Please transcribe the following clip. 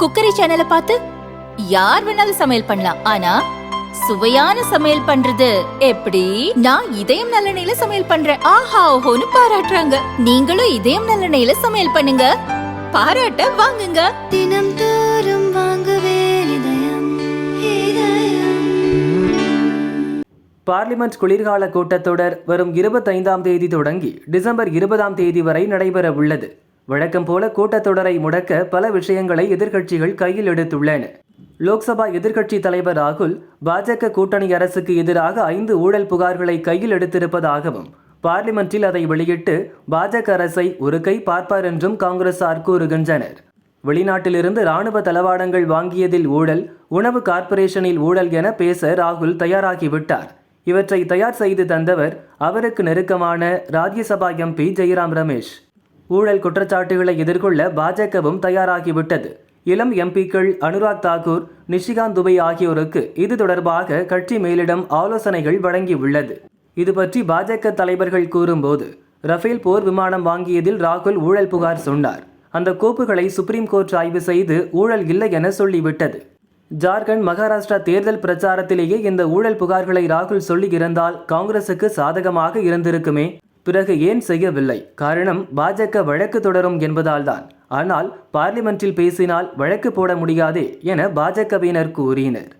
Cookery சேனலை பார்த்து யார் வேணாலும் சமையல் பண்ணலாம். ஆனா சுவையான சமையல் பண்றது எப்படி? நான் இதயம் நல்லெண்ணெயில சமையல் பண்றேன். ஆஹா ஓஹோன்னு பாராட்டுறாங்க. நீங்களும் இதயம் நல்லெண்ணெயில சமையல் பண்ணுங்க. பாராட்ட வாங்குங்க. தினம் தோறும் வாங்குவே பார்லிமெண்ட் குளிர்கால கூட்டத்தொடர் வரும் இருபத்தைந்தாம் தேதி தொடங்கி டிசம்பர் இருபதாம் தேதி வரை நடைபெற உள்ளது. வழக்கம் போல கூட்டத்தொடரை முடக்க பல விஷயங்களை எதிர்க்கட்சிகள் கையில் எடுத்துள்ளன. லோக்சபா எதிர்க்கட்சி தலைவர் ராகுல் பாஜக கூட்டணி அரசுக்கு எதிராக ஐந்து ஊழல் புகார்களை கையில் எடுத்திருப்பதாகவும் பார்லிமெண்டில் அதை வெளியிட்டு பாஜக அரசை ஒரு கை பார்ப்பார் என்றும் காங்கிரசார் கூறுகின்றனர். வெளிநாட்டிலிருந்து ராணுவ தளவாடங்கள் வாங்கியதில் ஊழல் உணவு கார்ப்பரேஷனில் ஊழல் என பேச ராகுல் தயாராகிவிட்டார். இவற்றை தயார் செய்து தந்தவர் அவருக்கு நெருக்கமான ராஜ்யசபா எம்பி ஜெயராம் ரமேஷ். ஊழல் குற்றச்சாட்டுகளை எதிர்கொள்ள பாஜகவும் தயாராகிவிட்டது. இளம் எம்பிக்கள் அனுராக் தாக்கூர் நிஷிகாந்த் துபை ஆகியோருக்கு இது தொடர்பாக கட்சி மேலிடம் ஆலோசனைகள் வழங்கியுள்ளது. இது பற்றி பாஜக தலைவர்கள் கூறும்போது ரஃபேல் போர் விமானம் வாங்கியதில் ராகுல் ஊழல் புகார் சொன்னார். அந்த கோப்புகளை சுப்ரீம் கோர்ட் ஆய்வு செய்து ஊழல் இல்லை என சொல்லிவிட்டது. ஜார்க்கண்ட் மகாராஷ்டிரா தேர்தல் பிரச்சாரத்திலேயே இந்த ஊழல் புகார்களை ராகுல் சொல்லியிருந்தால் காங்கிரசுக்கு சாதகமாக இருந்திருக்குமே பிறகு ஏன் செய்யவில்லை? காரணம் பாஜக வழக்கு தொடரும் என்பதால்தான். ஆனால் பார்லிமென்ட்டில் பேசினால் வழக்கு போட முடியாதே என பாஜகவினர் கூறினர்.